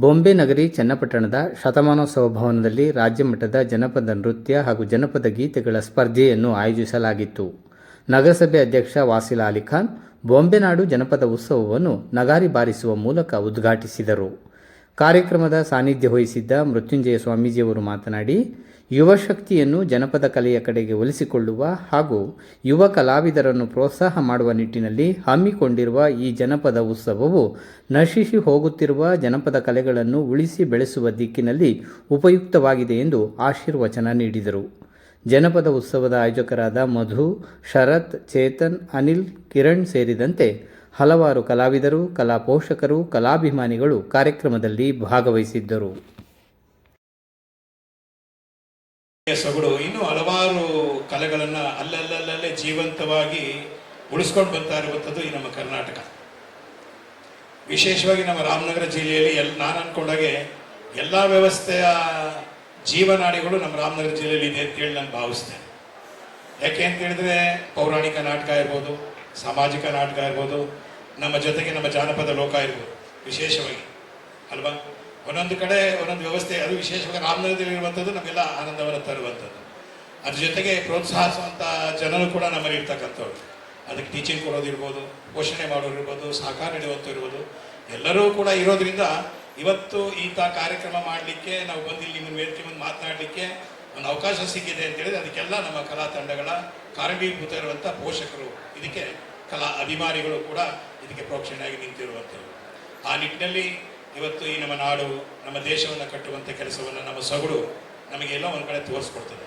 ಬೊಂಬೆ ನಗರಿ ಚನ್ನಪಟ್ಟಣದ ಶತಮಾನೋತ್ಸವ ಭವನದಲ್ಲಿ ರಾಜ್ಯಮಟ್ಟದ ಜನಪದ ನೃತ್ಯ ಹಾಗೂ ಜನಪದ ಗೀತೆಗಳ ಸ್ಪರ್ಧೆಯನ್ನು ಆಯೋಜಿಸಲಾಗಿತ್ತು. ನಗರಸಭೆ ಅಧ್ಯಕ್ಷ ವಾಸಿಲ್ ಅಲಿಖಾನ್ ಬೊಂಬೆನಾಡು ಜನಪದ ಉತ್ಸವವನ್ನು ನಗಾರಿ ಬಾರಿಸುವ ಮೂಲಕ ಉದ್ಘಾಟಿಸಿದರು. ಕಾರ್ಯಕ್ರಮದ ಸಾನ್ನಿಧ್ಯ ವಹಿಸಿದ್ದ ಮೃತ್ಯುಂಜಯ ಸ್ವಾಮೀಜಿಯವರು ಮಾತನಾಡಿ, ಯುವ ಶಕ್ತಿಯನ್ನು ಜನಪದ ಕಲೆಯ ಕಡೆಗೆ ಒಲಿಸಿಕೊಳ್ಳುವ ಹಾಗೂ ಯುವ ಕಲಾವಿದರನ್ನು ಪ್ರೋತ್ಸಾಹ ಮಾಡುವ ನಿಟ್ಟಿನಲ್ಲಿ ಹಮ್ಮಿಕೊಂಡಿರುವ ಈ ಜನಪದ ಉತ್ಸವವು ನಶಿಸಿ ಹೋಗುತ್ತಿರುವ ಜನಪದ ಕಲೆಗಳನ್ನು ಉಳಿಸಿ ಬೆಳೆಸುವ ದಿಕ್ಕಿನಲ್ಲಿ ಉಪಯುಕ್ತವಾಗಿದೆ ಎಂದು ಆಶೀರ್ವಚನ ನೀಡಿದರು. ಜನಪದ ಉತ್ಸವದ ಆಯೋಜಕರಾದ ಮಧು, ಶರತ್, ಚೇತನ್, ಅನಿಲ್, ಕಿರಣ್ ಸೇರಿದಂತೆ ಹಲವಾರು ಕಲಾವಿದರು ಕಲಾ ಪೋಷಕರು ಕಲಾಭಿಮಾನಿಗಳು ಕಾರ್ಯಕ್ರಮದಲ್ಲಿ ಭಾಗವಹಿಸಿದ್ದರು. ಸೊಗಡು, ಇನ್ನು ಹಲವಾರು ಕಲೆಗಳನ್ನು ಅಲ್ಲಲ್ಲಲ್ಲೇ ಜೀವಂತವಾಗಿ ಉಳಿಸ್ಕೊಂಡು ಬರ್ತಾ ಇರುವಂಥದ್ದು ಈ ನಮ್ಮ ಕರ್ನಾಟಕ. ವಿಶೇಷವಾಗಿ ನಮ್ಮ ರಾಮನಗರ ಜಿಲ್ಲೆಯಲ್ಲಿ ಎಲ್, ನಾನು ಅನ್ಕೊಂಡಾಗೆ ಎಲ್ಲ ವ್ಯವಸ್ಥೆಯ ಜೀವನಾಡಿಗಳು ನಮ್ಮ ರಾಮನಗರ ಜಿಲ್ಲೆಯಲ್ಲಿ ಇದೆ ಅಂತೇಳಿ ನಾನು ಭಾವಿಸ್ತೇನೆ. ಯಾಕೆ ಅಂತ ಹೇಳಿದ್ರೆ ಪೌರಾಣಿಕ ನಾಟಕ ಇರ್ಬೋದು, ಸಾಮಾಜಿಕ ನಾಟಕ ಇರ್ಬೋದು ನಮ್ಮ ಜೊತೆಗೆ ನಮ್ಮ ಜಾನಪದ ಲೋಕ ಇರ್ಬೋದು, ವಿಶೇಷವಾಗಿ. ಅಲ್ವಾ? ಒಂದೊಂದು ಕಡೆ, ಒಂದೊಂದು ವ್ಯವಸ್ಥೆ, ಅದು ವಿಶೇಷವಾಗಿ ರಾಮನಗರದಲ್ಲಿ ಇರುವಂಥದ್ದು ನಮಗೆಲ್ಲ ಆನಂದವನ್ನು ತರುವಂಥದ್ದು. ಅದ್ರ ಜೊತೆಗೆ ಪ್ರೋತ್ಸಾಹಿಸುವಂಥ ಜನರು ಕೂಡ ನಮ್ಮಲ್ಲಿ ಇರ್ತಕ್ಕಂಥವ್ರು. ಅದಕ್ಕೆ ಟೀಚಿಂಗ್ ಕೊಡೋದಿರ್ಬೋದು ಪೋಷಣೆ ಮಾಡೋದಿರ್ಬೋದು ಸಹಕಾರ ನೀಡುವಂಥ ಇರ್ಬೋದು. ಎಲ್ಲರೂ ಕೂಡ ಇರೋದ್ರಿಂದ ಇವತ್ತು ಇಂಥ ಕಾರ್ಯಕ್ರಮ ಮಾಡಲಿಕ್ಕೆ, ನಾವು ಬಂದು ಇಲ್ಲಿ ನಿಮ್ಮ ವೇದಿಕೆ ಮುಂದೆ ಮಾತನಾಡಲಿಕ್ಕೆ ಒಂದು ಅವಕಾಶ ಸಿಕ್ಕಿದೆ ಅಂತ ಹೇಳಿದ್ರೆ ಅದಕ್ಕೆಲ್ಲ ನಮ್ಮ ಕಲಾ ತಂಡಗಳ ಕಾರಣೀಭೂತ ಇರುವಂಥ ಪೋಷಕರು ಇದಕ್ಕೆ ಕಲಾ ಅಭಿಮಾನಿಗಳು ಕೂಡ ಇದಕ್ಕೆ ಪ್ರೋಕ್ಷಣೆಯಾಗಿ ನಿಂತಿರುವಂಥದ್ದು. ಆ ನಿಟ್ಟಿನಲ್ಲಿ ಇವತ್ತು ಈ ನಮ್ಮ ನಾಡು, ನಮ್ಮ ದೇಶವನ್ನು ಕಟ್ಟುವಂಥ ಕೆಲಸವನ್ನು ನಮ್ಮ ಸೊಗಡು ನಮಗೆಲ್ಲ ಒಂದು ಕಡೆ ತೋರಿಸ್ಕೊಡ್ತದೆ.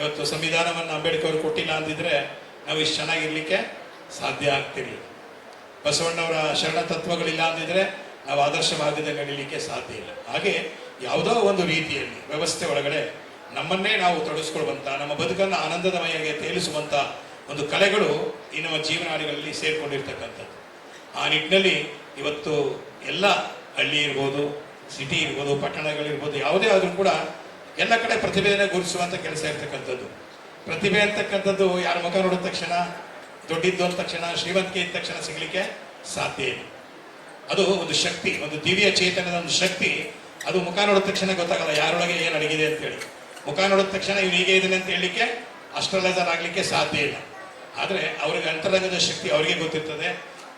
ಇವತ್ತು ಸಂವಿಧಾನವನ್ನು ಅಂಬೇಡ್ಕರ್ ಕೊಟ್ಟಿಲ್ಲ ಅಂದಿದ್ರೆ ನಾವು ಇಷ್ಟು ಚೆನ್ನಾಗಿರ್ಲಿಕ್ಕೆ ಸಾಧ್ಯ ಆಗ್ತಿರಲಿಲ್ಲ. ಬಸವಣ್ಣವರ ಶರಣ ತತ್ವಗಳಿಲ್ಲ ಅಂದಿದ್ರೆ ನಾವು ಆದರ್ಶ ಮಾರ್ಗದಲ್ಲಿ ನಡೀಲಿಕ್ಕೆ ಸಾಧ್ಯ ಇಲ್ಲ. ಹಾಗೆ ಯಾವುದೋ ಒಂದು ರೀತಿಯಲ್ಲಿ ವ್ಯವಸ್ಥೆ ಒಳಗಡೆ ನಮ್ಮನ್ನೇ ನಾವು ತೊಡಸ್ಕೊಳ್ಳುವಂಥ ನಮ್ಮ ಬದುಕನ್ನು ಆನಂದಮಯಗೆ ತೇಲಿಸುವಂಥ ಒಂದು ಕಲೆಗಳು ಈ ನಮ್ಮ ಜೀವನಾಡಿಗಳಲ್ಲಿ ಸೇರಿಕೊಂಡಿರ್ತಕ್ಕಂಥದ್ದು. ಆ ನಿಟ್ಟಿನಲ್ಲಿ ಇವತ್ತು ಎಲ್ಲ ಹಳ್ಳಿ ಇರ್ಬೋದು, ಸಿಟಿ ಇರ್ಬೋದು ಪಟ್ಟಣಗಳಿರ್ಬೋದು ಯಾವುದೇ ಆದರೂ ಕೂಡ ಎಲ್ಲ ಕಡೆ ಪ್ರತಿಭೆಯನ್ನು ಗುರುತಿಸುವಂಥ ಕೆಲಸ ಇರ್ತಕ್ಕಂಥದ್ದು. ಪ್ರತಿಭೆ ಅಂತಕ್ಕಂಥದ್ದು ಯಾರ ಮುಖ ನೋಡಿದ ತಕ್ಷಣ, ದೊಡ್ಡಿದ್ದು ಅಂದ ತಕ್ಷಣ, ಶ್ರೀಮಂತಿಕೆ ಇದ್ದ ತಕ್ಷಣ ಸಿಗಲಿಕ್ಕೆ ಸಾಧ್ಯ ಇಲ್ಲ. ಅದು ಒಂದು ಶಕ್ತಿ, ಒಂದು ದಿವ್ಯ ಚೇತನದ ಒಂದು ಶಕ್ತಿ. ಅದು ಮುಖ ನೋಡಿದ ತಕ್ಷಣ ಗೊತ್ತಾಗಲ್ಲ ಯಾರೊಳಗೆ ಏನು ಅಡಗಿದೆ ಅಂತೇಳಿ ಮುಖ ನೋಡಿದ ತಕ್ಷಣ ಇವ್ರು ಹೀಗೆ ಇದ್ದಾನೆ ಅಂತ ಹೇಳಲಿಕ್ಕೆ ಅಸ್ಟ್ರಲೈಸರ್ ಆಗಲಿಕ್ಕೆ ಸಾಧ್ಯ ಇಲ್ಲ. ಆದರೆ ಅವರಿಗೆ ಅಂತರಂಗದ ಶಕ್ತಿ ಅವರಿಗೆ ಗೊತ್ತಿರ್ತದೆ.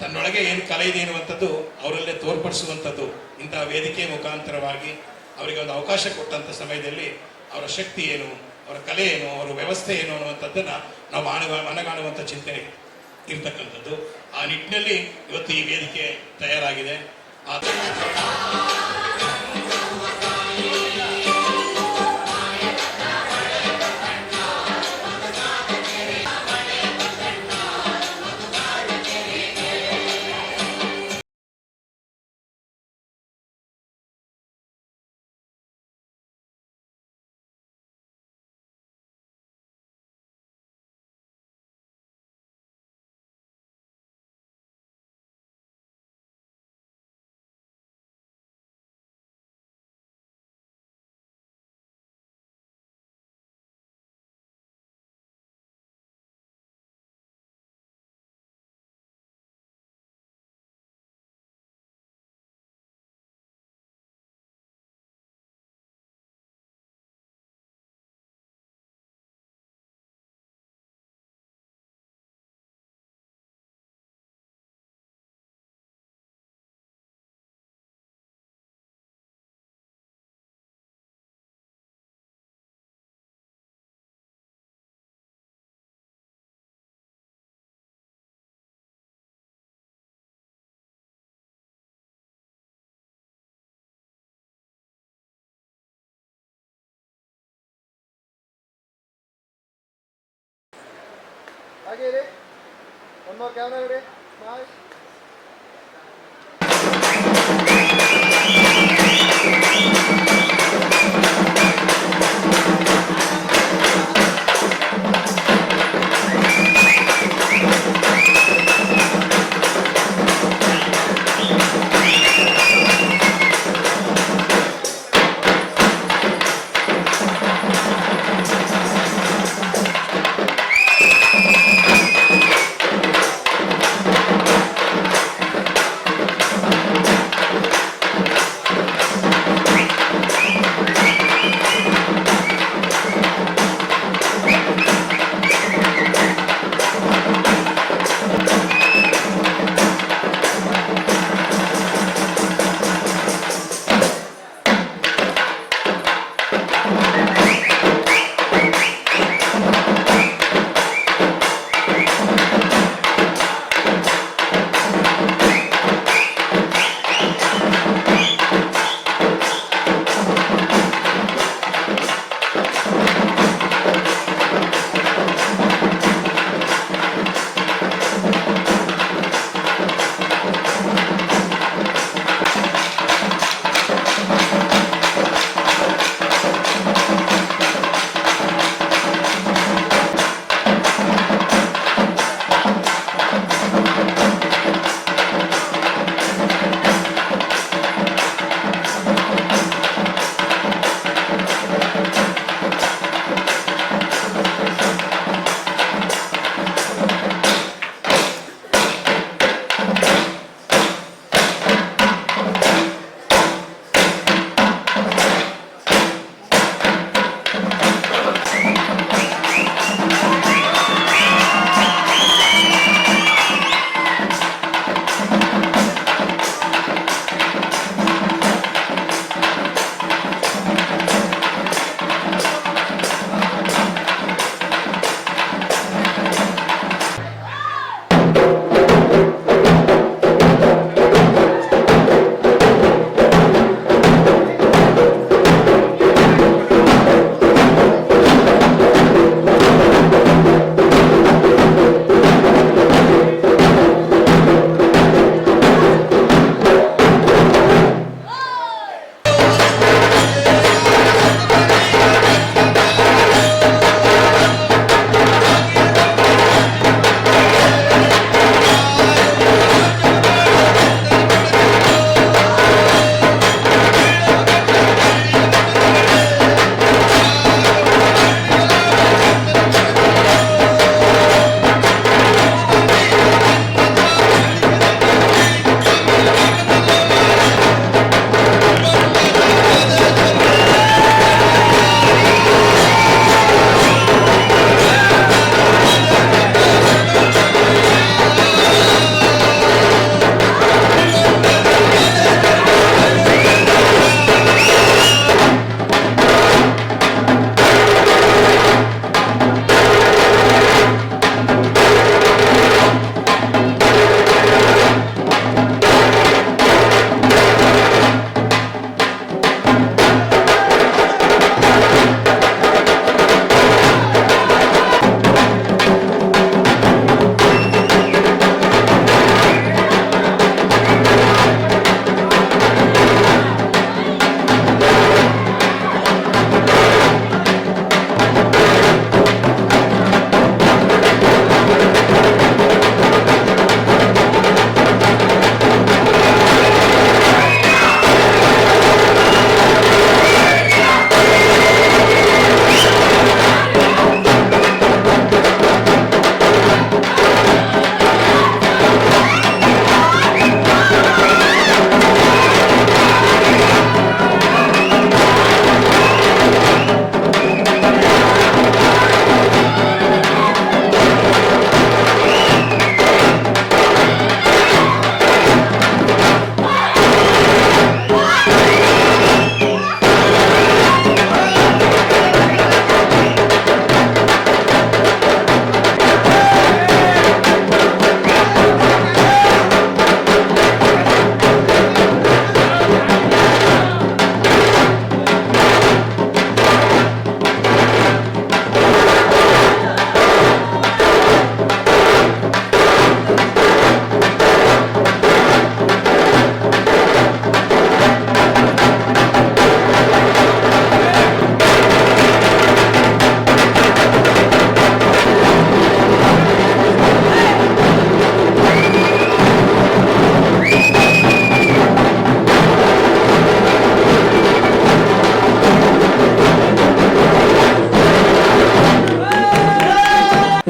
ತನ್ನೊಳಗೆ ಏನು ಕಲೆ ಇದೆ ಅನ್ನುವಂಥದ್ದು ಅವರಲ್ಲೇ ತೋರ್ಪಡಿಸುವಂಥದ್ದು. ಇಂತಹ ವೇದಿಕೆ ಮುಖಾಂತರವಾಗಿ ಅವರಿಗೆ ಒಂದು ಅವಕಾಶ ಕೊಟ್ಟಂಥ ಸಮಯದಲ್ಲಿ ಅವರ ಶಕ್ತಿ ಏನು, ಅವರ ಕಲೆ ಏನು, ಅವರ ವ್ಯವಸ್ಥೆ ಏನು ಅನ್ನುವಂಥದ್ದನ್ನು ನಾವು ಮಾನವ ಮನಗಾಣುವಂಥ ಚಿಂತನೆ ಇರ್ತಕ್ಕಂಥದ್ದು. ಆ ನಿಟ್ಟಿನಲ್ಲಿ ಇವತ್ತು ಈ ವೇದಿಕೆ ತಯಾರಾಗಿದೆ. ಆ ಹಾಗೆ ಇರಿ ಒಂದು ಕ್ಯಾಮ್ರಾ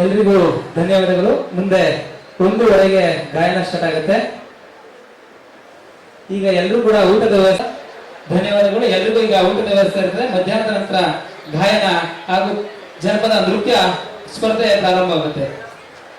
ಎಲ್ರಿಗೂ ಧನ್ಯವಾದಗಳು. ಮುಂದೆ ಒಂದೂವರೆಗೆ ಗಾಯನ ಸ್ಟಾರ್ಟ್ ಆಗುತ್ತೆ. ಈಗ ಎಲ್ಲರೂ ಕೂಡ ಊಟದ ವ್ಯವಸ್ಥೆ ಧನ್ಯವಾದಗಳು. ಎಲ್ರಿಗೂ ಈಗ ಊಟದ ವ್ಯವಸ್ಥೆ ಇರ್ತದೆ. ಮಧ್ಯಾಹ್ನದ ನಂತರ ಗಾಯನ ಹಾಗೂ ಜನಪದ ನೃತ್ಯ ಸ್ಪರ್ಧೆ ಪ್ರಾರಂಭ ಆಗುತ್ತೆ